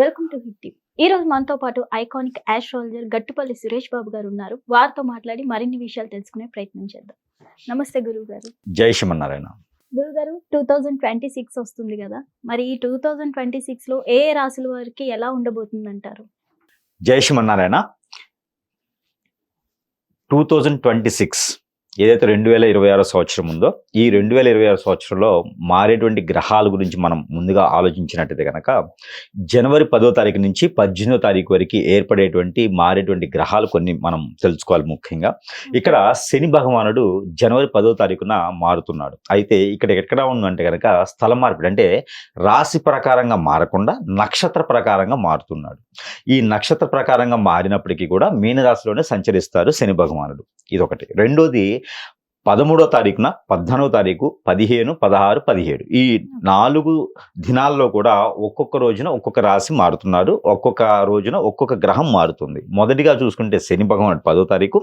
Welcome to hit TV. ఈ రోజు మనతో పాటు ఐకానిక్ ఆస్ట్రాలజర్ గట్టుపల్లి సురేష్ బాబు గారు ఉన్నారు. వారితో మాట్లాడి మరిన్ని విషయాలు తెలుసుకునే ప్రయత్నం చేద్దాం. నమస్తే గురువు గారు జై శ్రీమన్నారాయణ. గురువు గారు టూ థౌజండ్ ట్వంటీ సిక్స్ వస్తుంది కదా. మరి ఈ టూ థౌజండ్ ట్వంటీ సిక్స్లో ఏ ఏ రాశుల వారికి ఎలా ఉండబోతుంది అంటారు జై Srimannarayana. Two thousand twenty six ఏదైతే రెండు వేల ఇరవై ఆరో సంవత్సరం ఉందో ఈ రెండు వేల ఇరవై ఆరో సంవత్సరంలో మారేటువంటి గ్రహాల గురించి మనం ముందుగా ఆలోచించినట్టయితే కనుక జనవరి పదో తారీఖు నుంచి పద్దెనిమిదో తారీఖు వరకు ఏర్పడేటువంటి మారేటువంటి గ్రహాలు కొన్ని మనం తెలుసుకోవాలి ముఖ్యంగా. ఇక్కడ శని భగవానుడు జనవరి పదో తారీఖున మారుతున్నాడు. అయితే ఇక్కడ ఎక్కడ ఉందంటే కనుక స్థల మార్పిడి అంటే రాశి ప్రకారంగా మారకుండా నక్షత్ర ప్రకారంగా మారుతున్నాడు. ఈ నక్షత్ర ప్రకారంగా మారినప్పటికీ కూడా మీనరాశిలోనే సంచరిస్తారు శని భగవానుడు. ఇదొకటి. రెండోది పదమూడో తారీఖున పద్నాలుగో తారీఖు పదిహేను పదహారు పదిహేడు. ఈ నాలుగు దినాల్లో కూడా ఒక్కొక్క రోజున ఒక్కొక్క రాశి మారుతున్నారు. ఒక్కొక్క రోజున ఒక్కొక్క గ్రహం మారుతుంది. మొదటిగా చూసుకుంటే శని భగవానుడు పదో తారీఖు.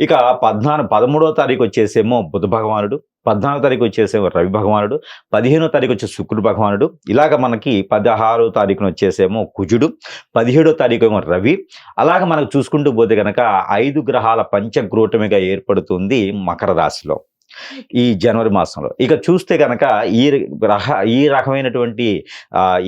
ఇక పద్నాలుగు పదమూడో తారీఖు వచ్చేసేమో బుధ భగవానుడు. పద్నాలుగో తారీఖు వచ్చేసేమో రవి భగవానుడు పదిహేనో తారీఖు వచ్చే శుక్రుడు భగవానుడు ఇలాగ మనకి పదహారో తారీఖున వచ్చేసేమో కుజుడు పదిహేడో తారీఖు ఏమో రవి. అలాగ మనకు చూసుకుంటూ పోతే కనుక ఐదు గ్రహాల పంచగ్రూటమిగా ఏర్పడుతుంది మకర రాశిలో ఈ జనవరి మాసంలో. ఇక చూస్తే కనుక ఈ గ్రహ ఈ రకమైనటువంటి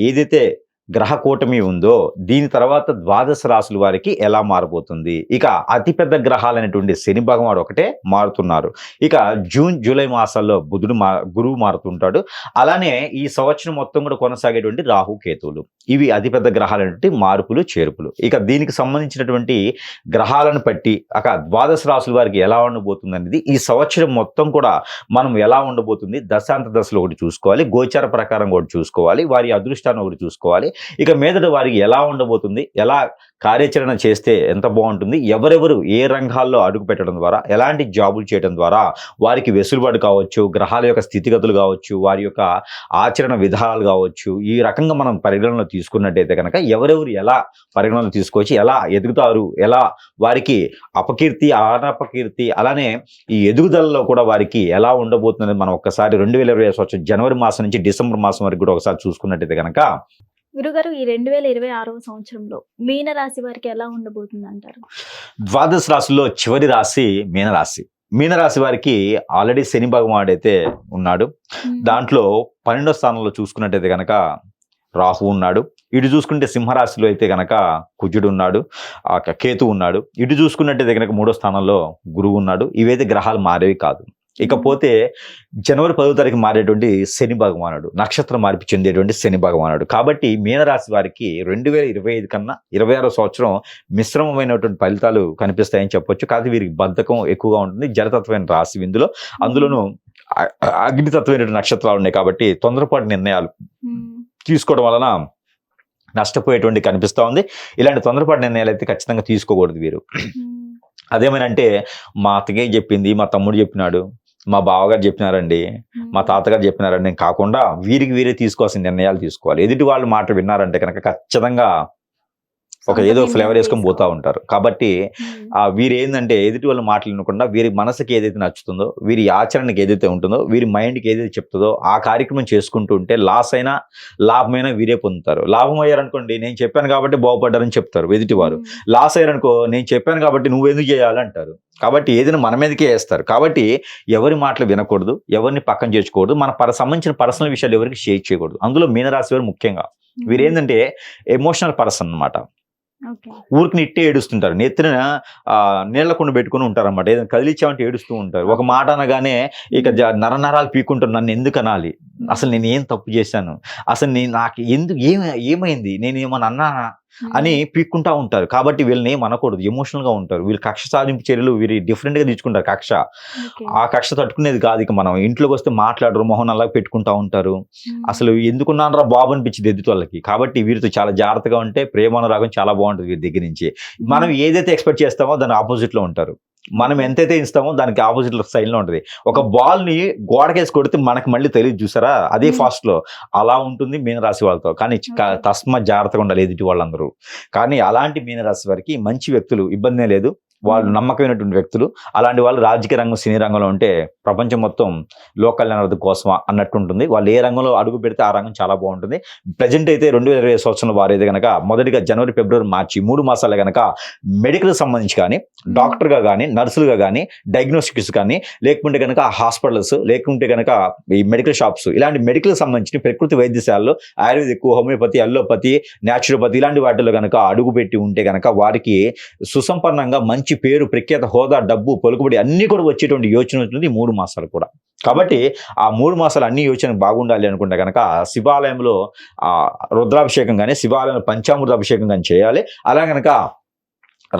ఏదైతే గ్రహ కూటమి ఉందో దీని తర్వాత ద్వాదశ రాశుల వారికి ఎలా మారబోతుంది? ఇక అతిపెద్ద గ్రహాలైనటువంటి శని భగవాడు ఒకటే మారుతున్నారు. ఇక జూన్ జూలై మాసాల్లో బుధుడు మా గురువు మారుతుంటాడు. అలానే ఈ సంవత్సరం మొత్తం కూడా కొనసాగేటువంటి రాహు కేతువులు. ఇవి అతిపెద్ద గ్రహాలైనటువంటి మార్పులు చేర్పులు. ఇక దీనికి సంబంధించినటువంటి గ్రహాలను బట్టి అక ద్వాదశ రాశుల వారికి ఎలా ఉండబోతుంది అనేది ఈ సంవత్సరం మొత్తం కూడా మనం ఎలా ఉండబోతుంది? దశాంత దశలో ఒకటి చూసుకోవాలి. గోచార ప్రకారం ఒకటి చూసుకోవాలి. వారి అదృష్టాన్ని ఒకటి చూసుకోవాలి. ఇక మీదట వారికి ఎలా ఉండబోతుంది? ఎలా కార్యాచరణ చేస్తే ఎంత బాగుంటుంది? ఎవరెవరు ఏ రంగాల్లో అడుగు పెట్టడం ద్వారా ఎలాంటి జాబులు చేయడం ద్వారా వారికి వెసులుబాటు కావచ్చు గ్రహాల యొక్క స్థితిగతులు కావచ్చు వారి యొక్క ఆచరణ విధానాలు కావచ్చు ఈ రకంగా మనం పరిగణనలో తీసుకున్నట్టయితే కనుక ఎవరెవరు ఎలా పరిగణనలో తీసుకోవచ్చు ఎలా ఎదుగుతారు ఎలా వారికి అపకీర్తి అనపకీర్తి అలానే ఈ ఎదుగుదలలో కూడా వారికి ఎలా ఉండబోతుందని మనం ఒక్కసారి రెండు వేల ఇరవై సంవత్సరం జనవరి మాసం నుంచి డిసెంబర్ మాసం వరకు కూడా ఒకసారి చూసుకున్నట్టయితే కనుక గురుగారు ఈ రెండు వేల ఇరవై ఆరవ సంవత్సరంలో మీన రాశి వారికి ఎలా ఉండబోతుంది అంటారు ద్వాదశ రాశిలో చివరి రాశి మీనరాశి. మీనరాశి వారికి ఆల్రెడీ శని భగవానుడు అయితే ఉన్నాడు. దాంట్లో పన్నెండో స్థానంలో చూసుకున్నట్టయితే కనుక రాహు ఉన్నాడు. ఇటు చూసుకుంటే సింహరాశిలో అయితే కనుక కుజుడు ఉన్నాడు. కేతు ఉన్నాడు. ఇటు చూసుకున్నట్టయితే కనుక మూడో స్థానంలో గురువు ఉన్నాడు. ఇవైతే గ్రహాలు మారేవి కాదు. ఇకపోతే జనవరి పదో తారీఖు మారేటువంటి శని భగవానుడు నక్షత్రం మార్పు చెందేటువంటి శని భగవానుడు. కాబట్టి మీనరాశి వారికి రెండు వేల ఇరవై ఐదు కన్నా ఇరవై ఆరో సంవత్సరం మిశ్రమమైనటువంటి ఫలితాలు కనిపిస్తాయని చెప్పొచ్చు. కాదు వీరికి బద్ధకం ఎక్కువగా ఉంటుంది. జలతత్వమైన రాశి ఇందులో. అందులోనూ అగ్నితత్వమైనటువంటి నక్షత్రాలు ఉన్నాయి కాబట్టి తొందరపాటు నిర్ణయాలు. తీసుకోవడం వలన నష్టపోయేటువంటి కనిపిస్తూ ఉంది. ఇలాంటి తొందరపాటు నిర్ణయాలు అయితే ఖచ్చితంగా తీసుకోకూడదు వీరు. మ్మ్. అదేమనంటే మా అత్తగే చెప్పింది మా తమ్ముడు చెప్పినాడు మా బావగారు చెప్పినారండి మా తాతగారు చెప్పినారండి కాకుండా వీరికి వీరే తీసుకోవాల్సిన నిర్ణయాలు తీసుకోవాలి. ఎదుటి వాళ్ళు మాట విన్నారంటే కనుక ఖచ్చితంగా ఒక ఏదో ఫ్లేవర్ వేసుకొని పోతా ఉంటారు. కాబట్టి. ఆ వీరు ఏంటంటే ఎదుటి వాళ్ళ మాటలు వినకుండా వీరి మనసుకి ఏదైతే నచ్చుతుందో వీరి ఆచరణకి ఏదైతే ఉంటుందో వీరి మైండ్కి ఏదైతే చెప్తుందో ఆ కార్యక్రమం చేసుకుంటూ ఉంటే లాస్ అయినా లాభమైనా వీరే పొందుతారు. లాభం అయ్యారనుకోండి నేను చెప్పాను కాబట్టి బాగుపడ్డారని చెప్తారు ఎదుటి వారు. లాస్ అయ్యారనుకో నేను చెప్పాను కాబట్టి నువ్వు ఎందుకు చేయాలి అంటారు కాబట్టి ఏదైనా మన మీదకే వేస్తారు. కాబట్టి ఎవరి మాటలు వినకూడదు ఎవరిని పక్కన చేర్చుకోకూడదు మన పర సంబంధించిన పర్సనల్ విషయాలు ఎవరికి షేర్ చేయకూడదు. అందులో మీనరాశి వారు ముఖ్యంగా. వీరు ఏంటంటే ఎమోషనల్ పర్సన్ అన్నమాట. ఓకే ఊరికి నిట్టే ఏడుస్తుంటారు. నెత్తిన ఆ, పెట్టుకుని ఉంటారు అనమాట ఏదైనా కదిలిచ్చామంటే ఏడుస్తూ ఉంటారు. ఒక మాట అనగానే ఇక నర నరాలు పీకుంటారు నన్ను ఎందుకు అనాలి? అసలు నేను ఏం తప్పు చేశాను? అసలు నేను నాకు ఎందుకు ఏం ఏమైంది? నేను ఏమన్నా అన్నానా? అని పీక్కుంటా ఉంటారు. కాబట్టి వీళ్ళని ఏం అనకూడదు ఎమోషనల్గా ఉంటారు. వీళ్ళు కక్ష సాధింపు చర్యలు వీరి డిఫరెంట్గా తీసుకుంటారు కక్ష. ఆ కక్ష తట్టుకునేది కాదు ఇక మనం. ఇంట్లోకి వస్తే మాట్లాడరు మొహం అలా పెట్టుకుంటా ఉంటారు. మ్మ్. అసలు ఎందుకున్నారా బాబు అనిపించింది ఎదుటి వాళ్ళకి. కాబట్టి వీరితో చాలా జాగ్రత్తగా ఉంటే ప్రేమానురాగం చాలా బాగుంటుంది వీరి దగ్గర నుంచి. మనం ఏదైతే ఎక్స్పెక్ట్ చేస్తామో దాని ఆపోజిట్లో ఉంటారు. మనం ఎంతైతే ఇస్తామో దానికి ఆపోజిట్ సైడ్లో ఉంటుంది. ఒక బాల్ని గోడకేసి కొడితే మనకి మళ్ళీ తెలియదు చూసారా? అదే Hmm. ఫాస్ట్లో అలా ఉంటుంది మీనరాశి వాళ్ళతో. కానీ. తస్మ జాగ్రత్తగా ఉండాలి ఎదుటి వాళ్ళందరూ. కానీ అలాంటి మీనరాశి వారికి మంచి వ్యక్తులు ఇబ్బంది లేదు. వాళ్ళు నమ్మకమైనటువంటి వ్యక్తులు. అలాంటి వాళ్ళు రాజకీయ రంగం సినీ రంగంలో ఉంటే ప్రపంచం మొత్తం లోకల్ కళ్యాణార్థం కోసమా అన్నట్టు ఉంటుంది. వాళ్ళు ఏ రంగంలో అడుగు పెడితే ఆ రంగం చాలా బాగుంటుంది. ప్రజెంట్ అయితే రెండు వేల ఇరవై సంవత్సరంలో వారు అయితే కనుక మొదటిగా జనవరి ఫిబ్రవరి మార్చి మూడు మాసాలు కనుక మెడికల్ సంబంధించి కానీ డాక్టర్గా కానీ నర్సులుగా కానీ డయాగ్నోస్టిక్స్ కానీ లేకుంటే కనుక హాస్పిటల్స్ లేకుంటే కనుక ఈ మెడికల్ షాప్స్ ఇలాంటి మెడికల్ సంబంధించిన ప్రకృతి వైద్యశాలలో ఆయుర్వేదిక్ హోమియోపతి అల్లోపతి న్యాచురోపతి ఇలాంటి వాటిలో కనుక అడుగు పెట్టి ఉంటే కనుక వారికి సుసంపన్నంగా మంచి పేరు ప్రఖ్యాత హోదా డబ్బు పలుకుబడి అన్ని కూడా వచ్చేటువంటి యోచన ఉంటుంది మూడు మాసాలు కూడా. కాబట్టి ఆ మూడు మాసాలు అన్ని యోచన బాగుండాలి అనుకుంటే కనుక శివాలయంలో ఆ రుద్రాభిషేకం కానీ శివాలయంలో పంచామృత అభిషేకం కానీ చేయాలి. అలా కనుక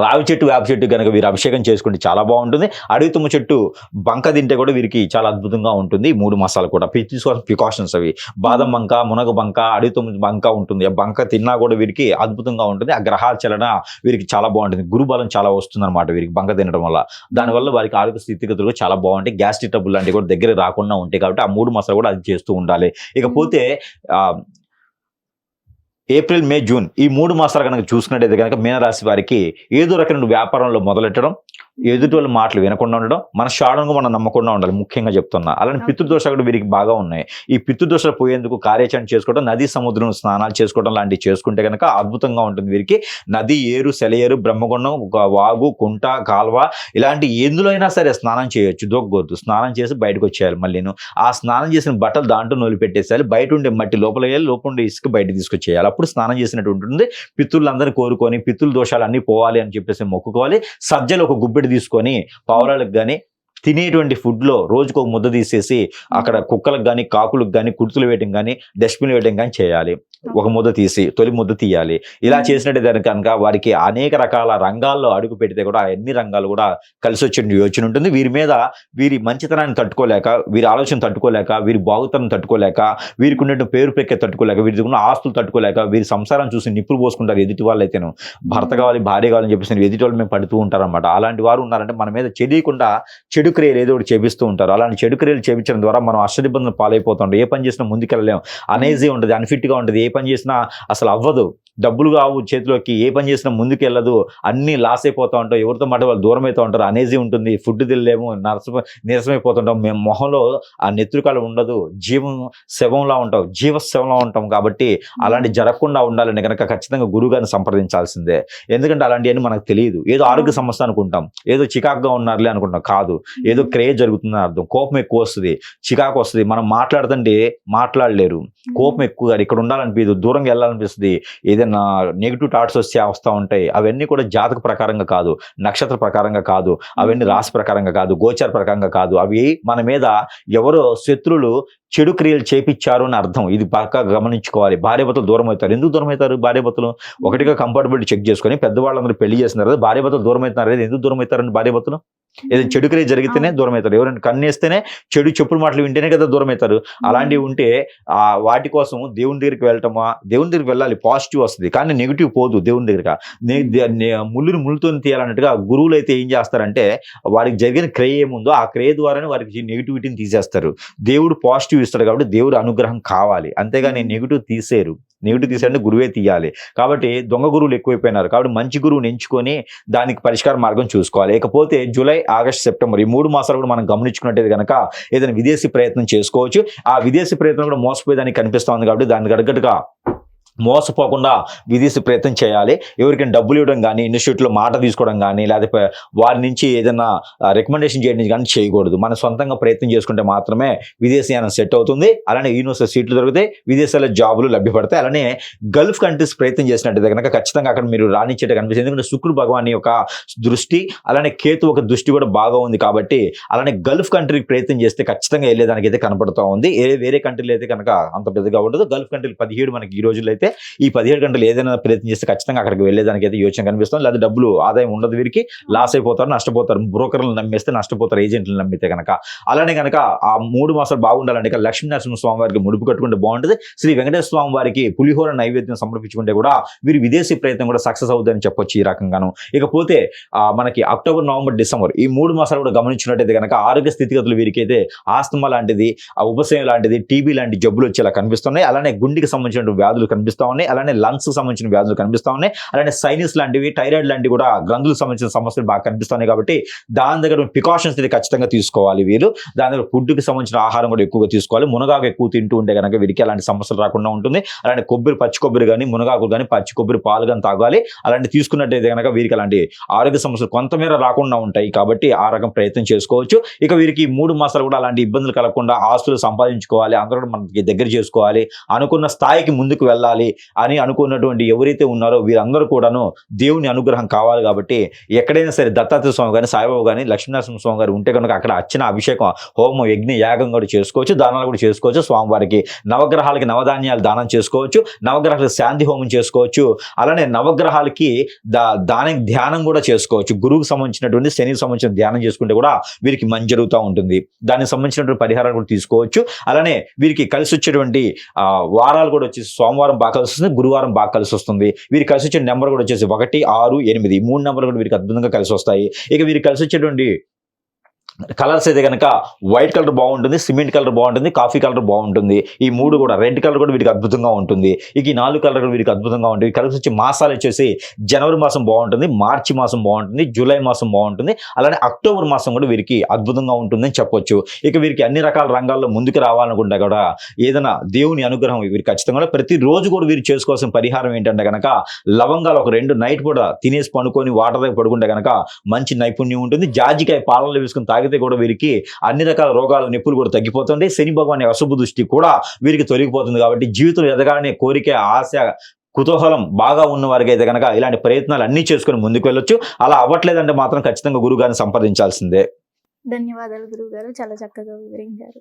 రావి చెట్టు వేప చెట్టు కనుక వీరు అభిషేకం చేసుకుంటే చాలా బాగుంటుంది. అడవి తుమ్మ చెట్టు బంక తింటే కూడా వీరికి చాలా అద్భుతంగా ఉంటుంది. మూడు మాసాలు కూడా తీసుకోవాల్సిన ప్రికాషన్స్ అవి. బాదం బంక మునగ బంక అడవి తుమ్మ బంక ఉంటుంది. ఆ బంక తిన్నా కూడా వీరికి అద్భుతంగా ఉంటుంది. ఆ గ్రహాల చలన వీరికి చాలా బాగుంటుంది. గురుబలం చాలా వస్తుంది అనమాట వీరికి బంక తినడం వల్ల. దానివల్ల వారికి ఆరోగ్య స్థితిగతులు చాలా బాగుంటాయి. గ్యాస్ట్రిక్ ట్రబుల్ లాంటివి కూడా దగ్గర రాకుండా ఉంటాయి కాబట్టి ఆ మూడు మాసాలు కూడా అది చేస్తూ ఉండాలి. ఇకపోతే ఏప్రిల్ మే జూన్ ఈ మూడు మాసాలు కనుక చూసుకున్నట్టయితే కనుక మీనరాశి వారికి ఏదో రకమైన వ్యాపారంలో మొదలెట్టడం ఎదుటి వాళ్ళ మాటలు వినకుండా ఉండడం మన షాడంగా మనం నమ్మకుండా ఉండాలి ముఖ్యంగా చెప్తున్నా. అలానే పితృదోషాలు కూడా వీరికి బాగా ఉన్నాయి. ఈ పితృదోషాలు పోయేందుకు కార్యాచరణ చేసుకోవడం నది సముద్రం స్నానాలు చేసుకోవడం లాంటివి చేసుకుంటే కనుక అద్భుతంగా ఉంటుంది వీరికి. నది ఏరు సెలయేరు బ్రహ్మగుండం ఒక వాగు కుంట కాల్వ ఇలాంటి ఎందులో అయినా సరే స్నానం చేయొచ్చు. దొగ్గొద్దు. స్నానం చేసి బయటకు వచ్చేయాలి మళ్ళీను. ఆ స్నానం చేసిన బట్టలు దాంట్లో నూలు పెట్టేసేయాలి. బయట ఉండే మట్టి లోపల వేయాలి లోపల ఉండే ఇసుక బయట తీసుకొచ్చేయాలి. అప్పుడు స్నానం చేసినట్టు ఉంటుంది. పితృలందరినీ కోరుకొని పితృల దోషాలు అన్నీ పోవాలి అని చెప్పేసి మొక్కుకోవాలి. సజ్జలు ఒక గుప్పెడు తీసుకొని పావురాలకు కానీ తినేటువంటి ఫుడ్లో రోజుకు ఒక ముద్ద తీసేసి అక్కడ కుక్కలకు కానీ కాకులకు కానీ కుర్తులు వేయడం కానీ డస్ట్బిన్ వేయడం కానీ చేయాలి. ఒక ముద్ద తీసి తొలి ముద్ద తీయాలి. ఇలా చేసినట్టు కనుక వారికి అనేక రకాల రంగాల్లో అడుగు పెడితే కూడా అన్ని రంగాలు కూడా కలిసి వచ్చే యోచన ఉంటుంది. వీరి మీద వీరి మంచితనాన్ని తట్టుకోలేక వీరి ఆలోచన తట్టుకోలేక వీరి బాగుతనం తట్టుకోలేక వీరికి ఉన్నట్టు పేరు పెక్కే తట్టుకోలేక వీరికి ఉన్న ఆస్తులు తట్టుకోలేక వీరి సంసారం చూసి నిప్పులు పోసుకుంటారు ఎదుటి వాళ్ళు అయితేను. భర్త కావాలి భార్య కావాలని చెప్పేసి ఎదుటి వాళ్ళు మేము పడుతూ ఉంటారన్నమాట. అలాంటి వారు ఉన్నారంటే మన మీద తెలియకుండా చెడు క్రియలు ఏదో ఒకటి చేపిస్తూ ఉంటారు. అలాంటి చెడు క్రియలు చేపించడం ద్వారా మనం అష్టదిబ్బందులు పాలైపోతుంటాం. ఏ పని చేసినా ముందుకెళ్ళలేం. అనేజీ ఉంటుంది అన్ఫిట్గా ఉంటుంది. ఏ పని చేసినా అసలు అవ్వదు. డబ్బులు కావు చేతిలోకి ఏ పని చేసినా ముందుకు వెళ్ళదు అన్ని లాస్ అయిపోతూ ఉంటాం ఎవరితో మాట వాళ్ళు దూరం అవుతూ ఉంటారు అనేజీ ఉంటుంది ఫుడ్ తినలేము నరస నీరసమైపోతుంటాం మేము మొహంలో ఆ నెత్తురుకాలు ఉండదు జీవం శవంలా ఉంటాం జీవ శవంలా ఉంటాం కాబట్టి అలాంటి జరగకుండా ఉండాలని కనుక ఖచ్చితంగా గురుగారిని సంప్రదించాల్సిందే. ఎందుకంటే అలాంటివన్నీ మనకు తెలియదు. ఏదో ఆరోగ్య సమస్య అనుకుంటాం ఏదో చికాకుగా ఉన్నారులే అనుకుంటాం కాదు. ఏదో క్రేజ్ జరుగుతుందని అర్థం కోపం ఎక్కువ వస్తుంది చికాకు వస్తుంది మనం మాట్లాడుతుంటే మాట్లాడలేరు. కోపం ఎక్కువ ఇక్కడ ఉండాలనిపించదు దూరంగా వెళ్ళాలనిపిస్తుంది ఏదైనా నెగిటివ్ థాట్స్ వస్తే వస్తూ ఉంటాయి. అవన్నీ కూడా జాతక ప్రకారంగా కాదు నక్షత్ర ప్రకారంగా కాదు అవన్నీ రాశి ప్రకారంగా కాదు గోచార ప్రకారంగా కాదు. అవి మన మీద ఎవరో శత్రులు చెడు క్రియలు చేపించారు అని అర్థం. ఇది పక్క గమనించుకోవాలి. భార్యభర్తలు దూరం అవుతారు. ఎందుకు దూరం అవుతారు భార్యభర్తలు ఒకటిగా కంఫర్టబిలిటీ చెక్ చేసుకొని పెద్దవాళ్ళందరూ పెళ్ళి చేస్తున్నారు కదా భార్యభర్తలు దూరం అవుతున్నారు కదా ఎందుకు దూరం అవుతారండి భార్యభర్తలు ఏదో చెడు క్రియ జరిగితేనే దూరం అవుతారు. ఎవరైనా కన్నేస్తేనే చెడు చెప్పుడు మాటలు వింటేనే కదా దూరం అవుతారు. అలాంటివి ఉంటే ఆ వాటి కోసం దేవుని దగ్గరికి వెళ్ళటమా? దేవుని దగ్గరికి వెళ్ళాలి. పాజిటివ్ వస్తుంది. కానీ నెగిటివ్ పోదు దేవుని దగ్గర ముళ్ళుని ముళ్ళుతో తీయాలన్నట్టుగా గురువులు అయితే ఏం చేస్తారంటే వారికి జరిగిన క్రియ ఏముందో ఆ క్రియ ద్వారానే వారికి నెగిటివిటీని తీసేస్తారు. దేవుడు పాజిటివ్ ఇస్తాడు కాబట్టి దేవుడు అనుగ్రహం కావాలి. అంతేగాని నెగిటివ్ తీసేరు నెగిటివ్ తీసేయంటే గురువే తీయాలి. కాబట్టి దొంగ గురువులు ఎక్కువైపోయినారు కాబట్టి మంచి గురువుని ఎంచుకొని దానికి పరిష్కార మార్గం చూసుకోవాలి. ఇకపోతే జూలై ఆగస్ట్ సెప్టెంబర్ ఈ మూడు మాసాలు కూడా మనం గమనించుకున్నట్టయితే కనుక ఏదైనా విదేశీ ప్రయత్నం చేసుకోవచ్చు. ఆ విదేశీ ప్రయత్నం కూడా మోసపోయేదానికి కనిపిస్తా ఉంది కాబట్టి దానికి తగ్గట్టుగా మోసపోకుండా విదేశీ ప్రయత్నం చేయాలి. ఎవరికైనా డబ్బులు ఇవ్వడం కానీ ఇన్స్టిట్యూట్లో మాట తీసుకోవడం కానీ లేకపోతే వారి నుంచి ఏదైనా రికమెండేషన్ చేయడం కానీ చేయకూడదు. మన సొంతంగా ప్రయత్నం చేసుకుంటే మాత్రమే విదేశీయానం సెట్ అవుతుంది. అలానే యూనివర్సిటీ సీట్లు దొరికితే విదేశాల్లో జాబులు లభ్యపడతాయి. అలానే గల్ఫ్ కంట్రీస్ ప్రయత్నం చేసినట్టయితే కనుక ఖచ్చితంగా అక్కడ మీరు రాణించేట కనిపిస్తుంది. ఎందుకంటే శుక్రుడు భగవాన్ యొక్క దృష్టి అలానే కేతు ఒక దృష్టి కూడా బాగా ఉంది కాబట్టి అలానే గల్ఫ్ కంట్రీకి ప్రయత్నం చేస్తే ఖచ్చితంగా వెళ్ళేదానికి అయితే కనపడుతూ ఉంది. ఏ వేరే కంట్రీలు అయితే కనుక అంత పెద్దగా ఉండదు. గల్ఫ్ కంట్రీలు పదిహేడు మనకి ఈ రోజుల్లో అయితే ఈ పదిహేడు గంటలు ఏదైనా ప్రయత్నం చేస్తే ఖచ్చితంగా అక్కడికి వెళ్ళేదానికి అయితే యోచన కనిపిస్తుంది. లేదా డబ్బులు ఆదాయం ఉండదు వీరికి లాస్ అయిపోతారు నష్టపోతారు. బ్రోకర్లు నమ్మేస్తే నష్టపోతారు ఏజెంట్లు నమ్మితే కనుక అలానే కనుక ఆ మూడు మాసాలు బాగుండాలంటే లక్ష్మీ నరసింహ స్వామి వారికి ముడుపు కట్టుకుంటే బాగుంటుంది. శ్రీ వెంకటేశ్వర స్వామి వారికి పులిహోర నైవేద్యం సమర్పించుకుంటే కూడా వీరి విదేశీ ప్రయత్నం కూడా సక్సెస్ అవుతుందని చెప్పొచ్చు ఈ రకంగాను. ఇకపోతే మనకి అక్టోబర్ నవంబర్ డిసెంబర్ ఈ మూడు మాసాలు కూడా గమనించినట్టయితే కనుక ఆరోగ్య స్థితిగతులు వీరికైతే ఆస్తమా లాంటిది ఆ ఉపశయం లాంటిది టీబీ లాంటి జబ్బులు వచ్చేలా కనిపిస్తున్నాయి. అలానే గుండెకి సంబంధించిన వ్యాధులు కనిపిస్తున్నాయి. కనిపిస్తూ ఉన్నాయి. అలానే లంగ్స్ సంబంధించిన వ్యాధులు కనిపిస్తూ ఉన్నాయి. అలానే సైనిస్ లాంటివి థైరాయిడ్ లాంటివి కూడా గంగులకు సంబంధించిన సమస్యలు బాగా కనిపిస్తున్నాయి కాబట్టి దాని దగ్గర ప్రికాషన్స్ అయితే ఖచ్చితంగా తీసుకోవాలి వీరు దాని దగ్గర ఫుడ్కి సంబంధించిన ఆహారం కూడా ఎక్కువగా తీసుకోవాలి. మునగాకు ఎక్కువ తింటూ ఉంటే కనుక వీరికి అలాంటి సమస్యలు రాకుండా ఉంటుంది. అలాంటి కొబ్బరి పచ్చి కొబ్బరి కానీ మునగాకు కానీ పచ్చి కొబ్బరి పాలు కానీ తాగాలి. అలాంటి తీసుకున్నట్టయితే కనుక వీరికి అలాంటి ఆరోగ్య సమస్యలు కొంతమేర రాకుండా ఉంటాయి కాబట్టి ఆ రకం ప్రయత్నం చేసుకోవచ్చు. ఇక వీరికి మూడు మాసాలు కూడా అలాంటి ఇబ్బందులు కలగకుండా ఆస్తులు సంపాదించుకోవాలి. అందరూ కూడా మనకి దగ్గర చేసుకోవాలి. అనుకున్న స్థాయికి ముందుకు వెళ్ళాలి. అని అనుకున్నటువంటి ఎవరైతే ఉన్నారో వీరందరూ కూడాను దేవుని అనుగ్రహం కావాలి కాబట్టి ఎక్కడైనా సరే దత్తాత్రేయ స్వామి కానీ సాయిబాబు కానీ లక్ష్మీనరసింహ స్వామి గారు ఉంటే కనుక అక్కడ అచ్చిన అభిషేకం హోమం యజ్ఞ యాగం కూడా చేసుకోవచ్చు దానాలు కూడా చేసుకోవచ్చు స్వామివారికి నవగ్రహాలకి నవధాన్యాలు దానం చేసుకోవచ్చు నవగ్రహాలకు శాంతి హోమం చేసుకోవచ్చు అలానే నవగ్రహాలకి దా దాని ధ్యానం కూడా చేసుకోవచ్చు. గురువుకు సంబంధించినటువంటి శనికి సంబంధించిన ధ్యానం చేసుకుంటే కూడా వీరికి మంచి జరుగుతూ ఉంటుంది. దానికి సంబంధించినటువంటి పరిహారాలు కూడా తీసుకోవచ్చు. అలానే వీరికి కలిసి వచ్చేటువంటి వారాలు కూడా వచ్చేసి సోమవారం బాగా కలిసి వస్తుంది గురువారం బాగా కలిసి వస్తుంది వీరికి కలిసి వచ్చే నెంబర్ కూడా వచ్చేసి ఒకటి ఆరు ఎనిమిది. మూడు నెంబర్లు కూడా వీరికి అద్భుతంగా కలిసి వస్తాయి ఇక వీరికి కలిసి వచ్చేటువంటి కలర్స్ అయితే కనుక వైట్ కలర్ బాగుంటుంది సిమెంట్ కలర్ బాగుంటుంది కాఫీ కలర్ బాగుంటుంది. ఈ మూడు కూడా రెడ్ కలర్ కూడా వీరికి అద్భుతంగా ఉంటుంది. ఇక ఈ నాలుగు కలర్ కూడా వీటికి అద్భుతంగా ఉంటుంది కలర్స్ వచ్చి మాసాలు వచ్చేసి జనవరి మాసం బాగుంటుంది మార్చి మాసం బాగుంటుంది జూలై మాసం బాగుంటుంది. అలానే అక్టోబర్ మాసం కూడా వీరికి అద్భుతంగా ఉంటుందని చెప్పొచ్చు. ఇక వీరికి అన్ని రకాల రంగాల్లో ముందుకు రావాలనుకుంటే కూడా ఏదైనా దేవుని అనుగ్రహం వీరికి ఖచ్చితంగా ప్రతిరోజు కూడా వీరు చేసుకోవాల్సిన పరిహారం ఏంటంటే కనుక లవంగాలు ఒక రెండు నైట్ కూడా తినేసి పనుకొని వాటర్ దగ్గర పడుకుంటే కనుక మంచి నైపుణ్యం ఉంటుంది. జాజికాయ పాలనలు వేసుకుని తాగి తాగితే కూడా వీరికి అన్ని రకాల రోగాల నొప్పులు కూడా తగ్గిపోతుంది శని భగవాన్ అశుభ దృష్టి కూడా వీరికి తొలగిపోతుంది కాబట్టి జీవితం ఎదగాలనే కోరిక ఆశ కుతూహలం బాగా ఉన్న వారికి అయితే కనుక ఇలాంటి ప్రయత్నాలు అన్నీ చేసుకొని ముందుకు వెళ్ళొచ్చు. అలా అవ్వట్లేదంటే మాత్రం ఖచ్చితంగా గురువు గారిని సంప్రదించాల్సిందే. ధన్యవాదాలు గురువు గారు చాలా చక్కగా వివరించారు.